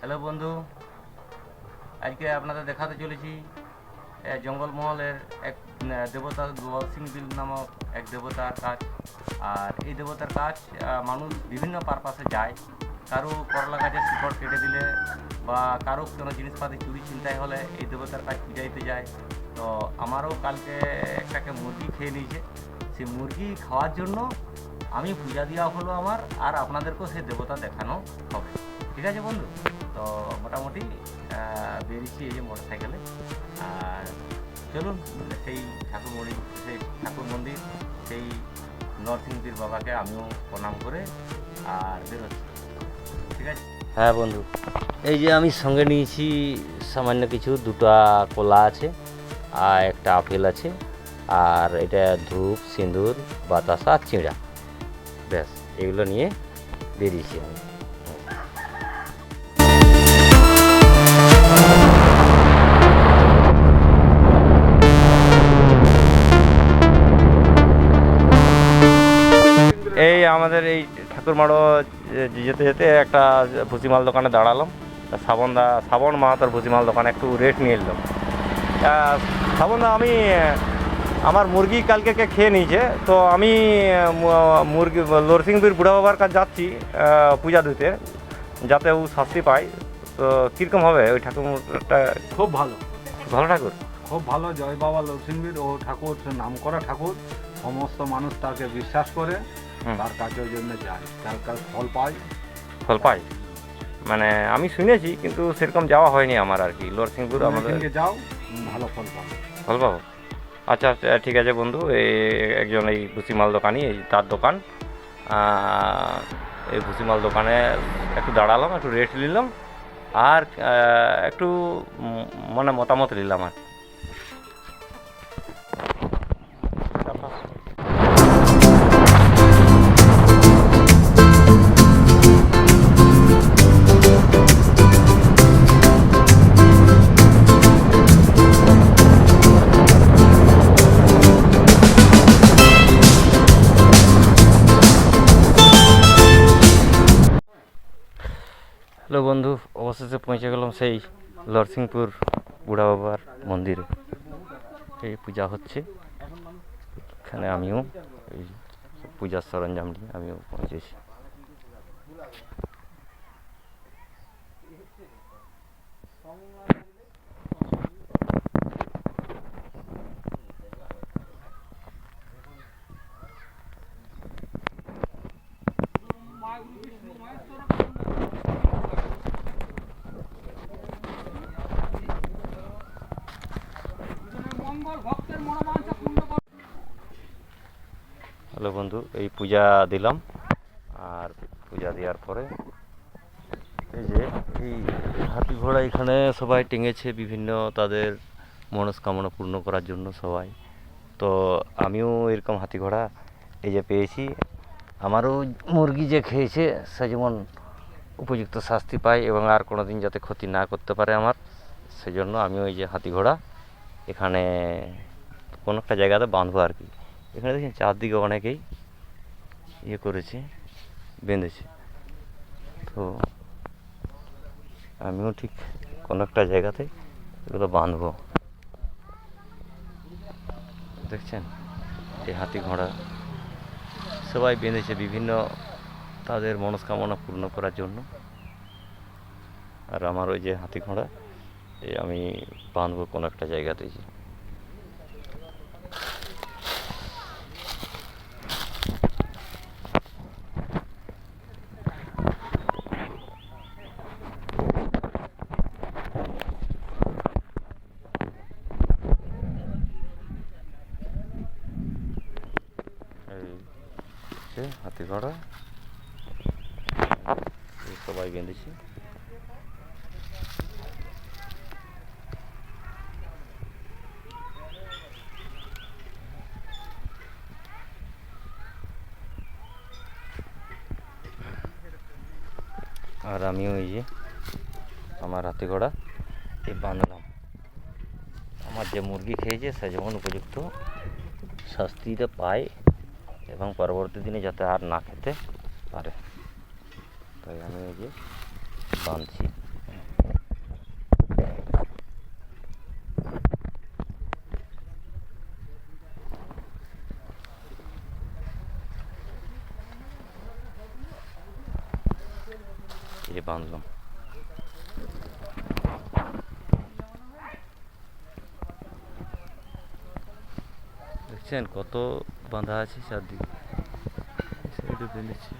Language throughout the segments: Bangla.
হ্যালো বন্ধু, আজকে আপনাদের দেখাতে চলেছি জঙ্গলমহলের এক দেবতা গোয়াল সিং বিল নামক এক দেবতার কাজ। আর এই দেবতার কাজ মানুষ বিভিন্ন পারপাসে যায়। কারও করলা গাছের শিকড় কেটে দিলে বা কারও কোনো জিনিসপাতি চুরি চিন্তায় হলে এই দেবতার কাজ পূজাইতে যায়। তো আমারও কালকে একটাকে মুরগি খেয়ে নিয়েছে। সেই মুরগি খাওয়ার জন্য আমি পূজা দেওয়া হলো আমার, আর আপনাদেরকেও সেই দেবতা দেখানো হবে। ঠিক আছে বন্ধু? তো মোটামুটি বেরিয়েছি এই যে মোটর সাইকেলে আর চলুন সেই ঠাকুর মন্দির, সেই ঠাকুর মন্দির, সেই নরসিংদীর বাবাকে আমিও প্রণাম করে আর বেরোচ্ছি। ঠিক আছে? হ্যাঁ বন্ধু। এই যে আমি সঙ্গে নিয়েছি সামান্য কিছু, দুটা কলা আছে আর একটা আপেল আছে। আর এটা ধূপ, সিঁদুর, বাতাসা চিঁড়া। ব্যাস, এগুলো নিয়ে বেরিয়েছি আমি। এই আমাদের এই ঠাকুরমাড়ো যে- যেতে যেতে একটা ভুসিমাল দোকানে দাঁড়ালাম। তা শ্রাবণ মাহাতার ভুসিমাল দোকানে একটু রেট নিয়ে এলাম শ্রাবণ দা আমি আমার মুরগি কালকে কে খেয়ে নিয়েছে তো আমি মুরগি লরসিংবীর বুড়া বাবার কাছে যাচ্ছি পূজা দিতে যাতে ও শাস্তি পায়। তো কীরকম হবে ওই ঠাকুরটা? খুব ভালো। ভালো ঠাকুর? খুব ভালো জয় বাবা লক্ষ্মীর ও ঠাকুর নাম করা ঠাকুর। সমস্ত মানুষ তাকে বিশ্বাস করে। তার কাজের জন্য যায়। তার কাজ ফল পায়। ফল পাই মানে আমি শুনেছি কিন্তু সেরকম যাওয়া হয়নি আমার আর কি। লরসিংপুর আমাদের যাও ভালো ফল পাবে। ফল পাবো? আচ্ছা আচ্ছা ঠিক আছে বন্ধু। এই একজন এই ভুসিমাল দোকানি এই তার দোকান। এই ভুসিমাল দোকানে একটু দাঁড়ালাম একটু রেস্ট নিলাম। আর একটু মানে মতামত নিলাম আর বন্ধু, অবশেষে পৌঁছে গেলাম সেই লরসিংপুর বুড়া বাবার মন্দিরে। এই পূজা হচ্ছে। এখানে আমিও এই পূজার সরঞ্জাম নিয়ে আমিও পৌঁছেছি। হ্যালো বন্ধু, এই পূজা দিলাম। আর পূজা দেওয়ার পরে এই যে এই হাতি ঘোড়া এখানে সবাই টেঙেছে বিভিন্ন তাদের মনস্কামনা পূর্ণ করার জন্য সবাই। তো আমিও এরকম হাতি ঘোড়া এই যে পেয়েছি। আমারও মুরগি যে খেয়েছে, সে যেমন উপযুক্ত শাস্তি পায় এবং আর কোনো দিন যাতে ক্ষতি না করতে পারে আমার, সেজন্য আমিও এই যে হাতি ঘোড়া এখানে কোনো একটা জায়গাতে বাঁধবো আর কি। এখানে দেখেন চারদিকে অনেকেই ইয়ে করেছে, বেঁধেছে। তো আমিও ঠিক কোনো একটা জায়গাতে এগুলো বাঁধবো। দেখছেন? এই হাতি ঘোড়া সবাই বেঁধেছে বিভিন্ন তাদের মনস্কামনা পূর্ণ করার জন্য। আর আমার ওই যে হাতি ঘোড়া আমি বাঁধবো কোনো একটা জায়গাতে যে এই হচ্ছে হাতি ঘোড়া সবাই বেঁধেছি। আর আমিও এই যে আমার হাতি ঘোড়া এই বাঁধলাম। আমার যে মুরগি খেয়েছে, সে যেমন উপযুক্ত শাস্তিটা পায়। এবং পরবর্তী দিনে যাতে আর না খেতে পারে। তাই আমি এই যে বাঁধছি বাঁধলাম দেখছেন কত বাঁধা আছে চারদিকে? সাইডে বেঁধেছে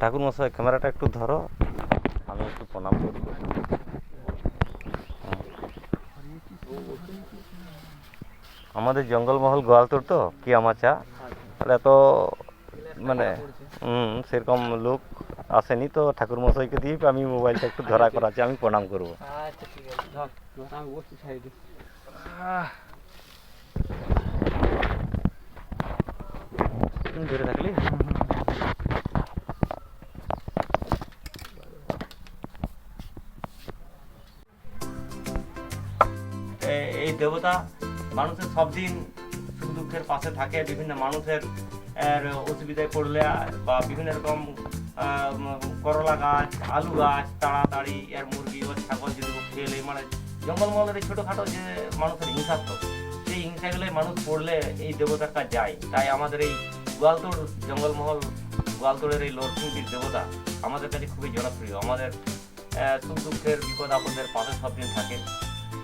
ঠাকুর মশাই ক্যামেরাটা একটু ধরো। আমি একটু প্রণাম করি। আমাদের জঙ্গলমহল গোয়ালতোর তো? কি আমাচা তাহলে এত মানে হুম সেরকম লোক আসেনি তো ঠাকুর মশাইকে দিয়ে আমি মোবাইলটা একটু ধরা করাচ্ছি আমি প্রণাম করব। আচ্ছা ঠিক আছে ধর ধর, আমি বসছি সাইডে। ধরে থাকলি এই দেবতা মানুষের সব দিন সুখ দুঃখের পাশে থাকে, বিভিন্ন মানুষের অসুবিধায় পড়লে, বা বিভিন্ন রকম করলা গাছ, আলু গাছ, তাড়াতাড়ি এর মুরগি ও ছাগল যদি খেলে মানে জঙ্গলমহলের ছোটোখাটো যে মানুষের হিংসাত্মক সেই হিংসাগুলোয় মানুষ পড়লে এই দেবতার কাছে যায়। তাই আমাদের এই গোয়ালতোড় জঙ্গলমহল, গোয়ালতোড়ের এই লক্ষ্মীবীর দেবতা আমাদের কাছে খুবই জনপ্রিয়। আমাদের সুখ দুঃখের বিপদ আপদের পাশে সব দিন থাকে।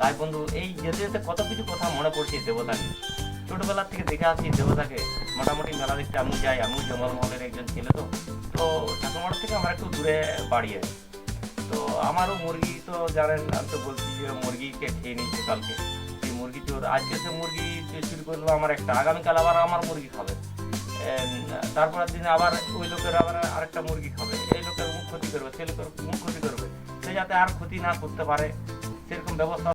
তাই বন্ধু, এই যেতে যেতে কত কিছু কথা মনে পড়ছে এই দেবতা নিয়ে। ছোটবেলার থেকে দেখে এই দেবতাকে। মোটামুটি মেলা দেখতে আমি যাই, আমিও জঙ্গলমহলের একজন ছেলে তো। তো ঠাকুরমার থেকে আমার একটু দূরে বাড়ি আছে তো আমারও মুরগি তো জানেন, আমি তো বলছি যে মুরগিকে খেয়ে নিচ্ছে কালকে। সেই মুরগি চোর, আজকে সে মুরগি চুরি করল আমার একটা, আগামীকাল আবার আমার মুরগি খাবে। তারপরের দিনে আবার ওই লোকের আবার আরেকটা মুরগি খাবে। এই লোকের মুখ ক্ষতি করবে সে লোকের মুখ ক্ষতি করবে। সে যাতে আর ক্ষতি না করতে পারে, সেরকম ব্যবস্থা